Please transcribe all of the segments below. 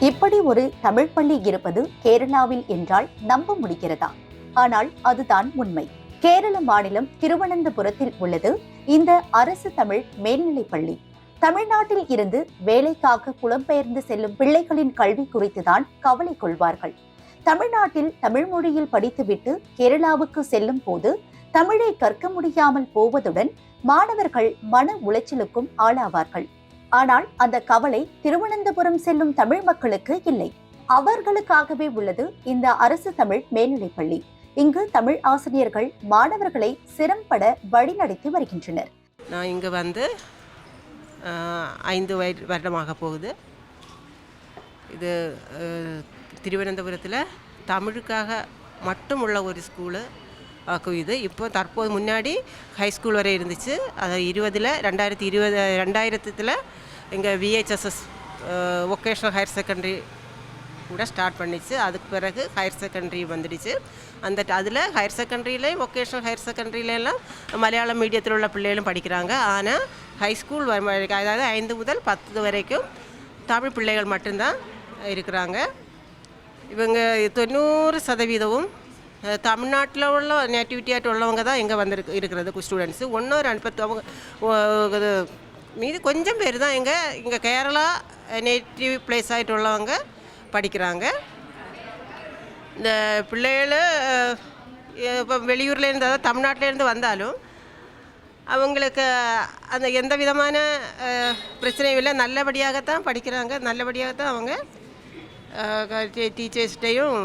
இப்படி ஒரு தமிழ் பள்ளி இருப்பது கேரளாவில் என்றால் நம்ப முடிகிறதா? ஆனால் அதுதான் உண்மை. கேரள மாநிலம் திருவனந்தபுரத்தில் உள்ளது. இந்த அரசு தமிழ் மேல்நிலைப் பள்ளி. தமிழ்நாட்டில் இருந்து வேலைக்காக புலம்பெயர்ந்து செல்லும் பிள்ளைகளின் கல்வி குறித்துதான் கவலை கொள்வார்கள். தமிழ்நாட்டில் தமிழ் மொழியில் படித்துவிட்டு கேரளாவுக்கு செல்லும் போது தமிழை கற்க முடியாமல் போவதுடன் மாணவர்கள் மன உளைச்சலுக்கும் ஆளாவார்கள். ஆனால் அந்த கவலை திருவனந்தபுரம் செல்லும் தமிழ் மக்களுக்கு இல்லை. அவர்களுக்காகவே உள்ளது இந்த அரசு தமிழ் மேல்நிலைப்பள்ளி. இங்கு தமிழ் ஆசிரியர்கள் மாணவர்களை சிரம்பட வழிநடத்தி வருகின்றனர். நான் இங்கு வந்து ஐந்து வயது வருடமாக போகுது. இது திருவனந்தபுரத்தில் தமிழுக்காக மட்டும் உள்ள ஒரு ஸ்கூலு. ஆக்கும் இது. இப்போ தற்போது முன்னாடி ஹை ஸ்கூல் வரை இருந்துச்சு. அது இருபதில் ரெண்டாயிரத்தி இருபது ரெண்டாயிரத்தில் எங்கள் விஹெச்எஸ்எஸ் ஒகேஷ்னல் ஹையர் செகண்டரி கூட ஸ்டார்ட் பண்ணிச்சு. அதுக்கு பிறகு ஹையர் செகண்டரி வந்துடுச்சு. அந்த அதில் ஹையர் செகண்டரியிலையும் ஒகேஷ்னல் ஹையர் செகண்டரியிலலாம் மலையாளம் மீடியத்தில் உள்ள பிள்ளைகளும் படிக்கிறாங்க. ஆனால் ஹை ஸ்கூல் வரைக்கும் அதாவது ஐந்து முதல் பத்து வரைக்கும் தமிழ் பிள்ளைகள் மட்டும்தான் இருக்கிறாங்க. இவங்க தொண்ணூறு சதவீதமும் தமிழ்நாட்டில் உள்ள நேட்டிவிட்டியாக உள்ளவங்க தான் இங்கே வந்திருக்கு இருக்கிறது ஸ்டூடெண்ட்ஸு ஒன்று ரெண்டு பத்து அவங்க இது மீது கொஞ்சம் பேர் தான் இங்கே இங்கே கேரளா நேட்டிவ் பிளேஸ் ஆகிட்டு உள்ளவங்க படிக்கிறாங்க. இந்த பிள்ளைகள் இப்போ வெளியூர்லேருந்து அதாவது தமிழ்நாட்டிலேருந்து வந்தாலும் அவங்களுக்கு அந்த எந்த விதமான பிரச்சனையும் இல்லை. நல்லபடியாகத்தான் படிக்கிறாங்க. நல்லபடியாகத்தான் அவங்க டீச்சர்ஸ்கிட்டையும்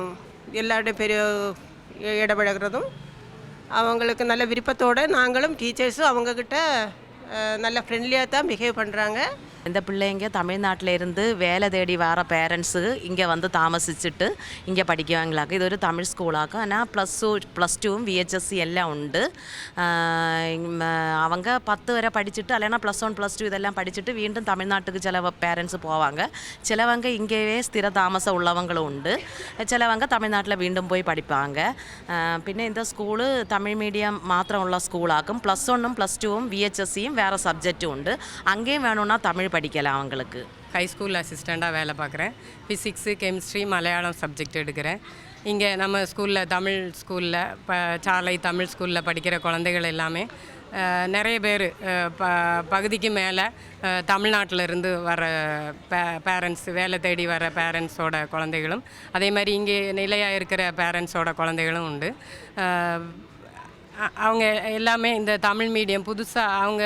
எல்லாருடைய பெரிய இடபழகிறதும் அவங்களுக்கு நல்ல விருப்பத்தோடு நாங்களும் டீச்சர்ஸும் அவங்கக்கிட்ட நல்ல ஃப்ரெண்ட்லியாக தான் பிஹேவ் பண்ணுறாங்க இந்த பிள்ளைங்க தமிழ்நாட்டிலேருந்து வேலை தேடி வர பேரண்ட்ஸு இங்கே வந்து தாமசிச்சுட்டு இங்கே படிக்குவாங்களாக்கும் ഇതൊരു തമിഴ് സ്കൂളാക്കും എന്നാൽ പ്ലസ് ടു പ്ലസ് ടുവും വി എച്ച് എസ് സി എല്ലാം ഉണ്ട്. அவங்க பத்து வரை படிச்சுட்டு அல்லைனா ப்ளஸ் ஒன் ப்ளஸ் டூ இதெல்லாம் படிச்சுட்டு வீண்டும் தமிழ்நாட்டுக்கு சில பேரண்ட்ஸ் போவாங்க சிலவங்க இங்கேயே സ്ഥിര താമസം ഉള്ളവങ്ങളും ഉണ്ട്. ചിലവങ്ക തമിഴ്നാട്ടിൽ വീണ്ടും പോയി പഠിപ്പാങ്ക പിന്നെ ഇന്ന സ്കൂൾ തമിഴ് മീഡിയം മാത്രമുള്ള സ്കൂളാക്കും പ്ലസ് വണ്ണും പ്ലസ് ടുവും വി എച്ച് എസ് സിയും വേറെ സബ്ജക്റ്റും ഉണ്ട്. അങ്ങേയും വേണമെന്നാൽ തമിഴ് படிக்கலாம் அவங்களுக்கு. ஹை ஸ்கூலில் அசிஸ்டண்ட்டாக வேலை பார்க்குறேன். ஃபிசிக்ஸு கெமிஸ்ட்ரி மலையாளம் சப்ஜெக்ட் எடுக்கிறேன். இங்கே நம்ம ஸ்கூலில் தமிழ் ஸ்கூலில் இப்போ சாலை தமிழ் ஸ்கூலில் படிக்கிற குழந்தைகள் எல்லாமே நிறைய பேர் ப பகுதிக்கு மேலே தமிழ்நாட்டில் இருந்து வர பே பேரண்ட்ஸ் வேலை தேடி வர பேரண்ட்ஸோட குழந்தைகளும் அதே மாதிரி இங்கே நிலையாக இருக்கிற பேரண்ட்ஸோட குழந்தைகளும் உண்டு. அவங்க எல்லாமே இந்த தமிழ் மீடியம் புதுசாக அவங்க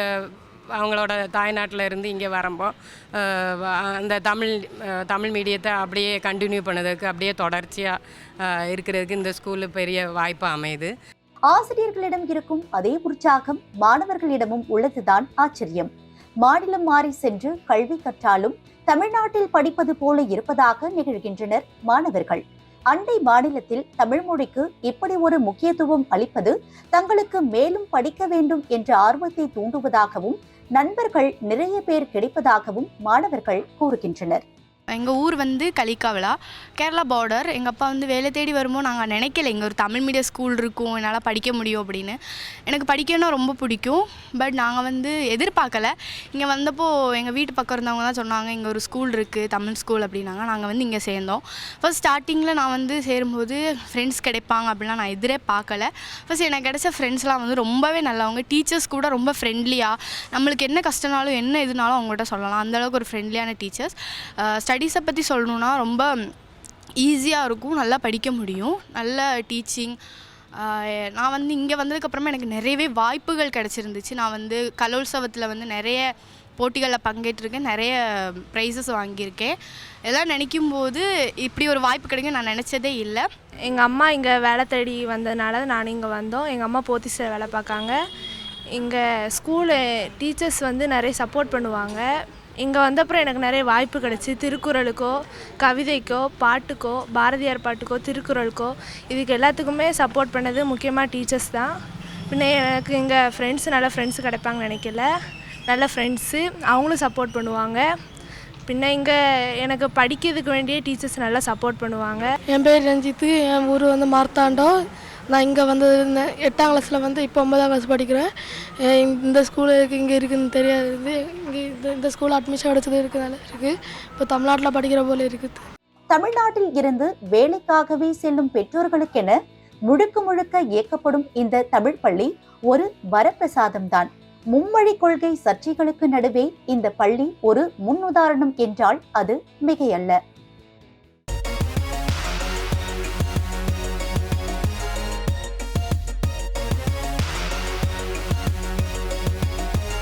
அவங்களோட தாய்நாட்டில் இருந்து இங்கே வரம்போ அந்த தமிழ் தமிழ் மீடியத்தை அப்படியே கண்டினியூ பண்ணதுக்கு அப்படியே தொடர்ச்சியாக இருக்கிறதுக்கு இந்த ஸ்கூலு பெரிய வாய்ப்பு அமையுது. ஆசிரியர்களிடம் இருக்கும் அதே உற்சாகம் மாணவர்களிடமும் உள்ளதுதான் ஆச்சரியம். மாநிலம் மாறி சென்று கல்வி கற்றாலும் தமிழ்நாட்டில் படிப்பது போல இருப்பதாக நிகழ்கின்றனர் மாணவர்கள். அண்டை மாநிலத்தில் தமிழ் மொழிக்கு இப்படி ஒரு முக்கியத்துவம் அளிப்பது தங்களுக்கு மேலும் படிக்க வேண்டும் என்ற ஆர்வத்தை தூண்டுவதாகவும் நண்பர்கள் நிறைய பேர் கிடைப்பதாகவும் மாணவர்கள் கூறுகின்றனர். எங்கள் ஊர் வந்து கலிக்காவலா கேரளா பார்டர் எங்கள் அப்பா வந்து வேலை தேடி வரும்போது நாங்கள் நினைக்கல இங்கே ஒரு தமிழ் மீடியம் ஸ்கூல் இருக்கும் என்னால் படிக்க முடியும் அப்படின்னு. எனக்கு படிக்கணும்னா ரொம்ப பிடிக்கும். பட் நாங்கள் வந்து எதிர்பார்க்கல. இங்கே வந்தப்போ எங்கள் வீட்டு பக்கம் இருந்தவங்க தான் சொன்னாங்க இங்கே ஒரு ஸ்கூல் இருக்குது தமிழ் ஸ்கூல் அப்படின்னாங்க. நாங்கள் வந்து இங்கே சேர்ந்தோம். ஃபஸ்ட் ஸ்டார்டிங்கில் நான் வந்து சேரும்போது ஃப்ரெண்ட்ஸ் கிடைப்பாங்க அப்படிலாம் நான் எதிரே பார்க்கல. ஃபஸ்ட் எனக்கு கிடைச்ச ஃப்ரெண்ட்ஸ்லாம் வந்து ரொம்பவே நல்லவங்க. டீச்சர்ஸ் கூட ரொம்ப ஃப்ரெண்ட்லியாக நம்மளுக்கு என்ன கஷ்டனாலும் என்ன இதுனாலும் அவங்கள்ட்ட சொல்லலாம். அந்தளவுக்கு ஒரு ஃப்ரெண்ட்லியான டீச்சர்ஸ் ஸ்டடீஸை பற்றி சொல்லணுன்னா ரொம்ப ஈஸியாக இருக்கும் நல்லா படிக்க முடியும். நல்ல டீச்சிங். நான் வந்து இங்கே வந்ததுக்கப்புறமா எனக்கு நிறையவே வாய்ப்புகள் கிடச்சிருந்துச்சு. நான் வந்து கலோத்சவத்தில் வந்து நிறைய போட்டிகளில் பங்கேற்றிருக்கேன் நிறைய ப்ரைஸஸ் வாங்கியிருக்கேன். இதெல்லாம் நினைக்கும் போது இப்படி ஒரு வாய்ப்பு கிடைக்கும் நான் நினச்சதே இல்லை. எங்கள் அம்மா இங்கே வேலை தேடி வந்ததுனால நான் இங்கே வந்தோம். எங்கள் அம்மா போத்திஸில் வேலை பார்க்காங்க. இங்கே ஸ்கூலு டீச்சர்ஸ் வந்து நிறைய சப்போர்ட் பண்ணுவாங்க. இங்கே வந்தப்புறம் எனக்கு நிறைய வாய்ப்பு கிடச்சி. திருக்குறளுக்கோ கவிதைக்கோ பாட்டுக்கோ பாரதியார் பாட்டுக்கோ திருக்குறளுக்கோ இதுக்கு எல்லாத்துக்குமே சப்போர்ட் பண்ணது முக்கியமாக டீச்சர்ஸ் தான். பின்ன எனக்கு இங்கே ஃப்ரெண்ட்ஸ் நல்ல ஃப்ரெண்ட்ஸ் கிடைப்பாங்கன்னு நினைக்கல. நல்ல ஃப்ரெண்ட்ஸு அவங்களும் சப்போர்ட் பண்ணுவாங்க. பின்ன இங்கே எனக்கு படிக்கிறதுக்கு வேண்டிய டீச்சர்ஸ் நல்லா சப்போர்ட் பண்ணுவாங்க. என் பேர் ரஞ்சித்து என் ஊர் வந்து மார்த்தாண்டம். நான் இங்கே வந்தது இருந்தேன் எட்டாம் கிளாஸில் வந்து இப்போ ஒன்பதாம் கிளாஸ் படிக்கிறேன். இந்த ஸ்கூலு இருக்குது இங்கே இருக்குதுன்னு தெரியாது இங்கே இந்த இந்த ஸ்கூலில் அட்மிஷன் அடிச்சது இருக்கிறனால இருக்குது இப்போ தமிழ்நாட்டில் படிக்கிற போல இருக்குது. தமிழ்நாட்டில் இருந்து வேலைக்காகவே செல்லும் பெற்றோர்களுக்கென முழுக்க முழுக்க இயக்கப்படும் இந்த தமிழ் பள்ளி ஒரு வரப்பிரசாதம் தான். மும்மொழி கொள்கை சர்ச்சைகளுக்கு நடுவே இந்த பள்ளி ஒரு முன்னுதாரணம் என்றால் அது மிகையல்ல.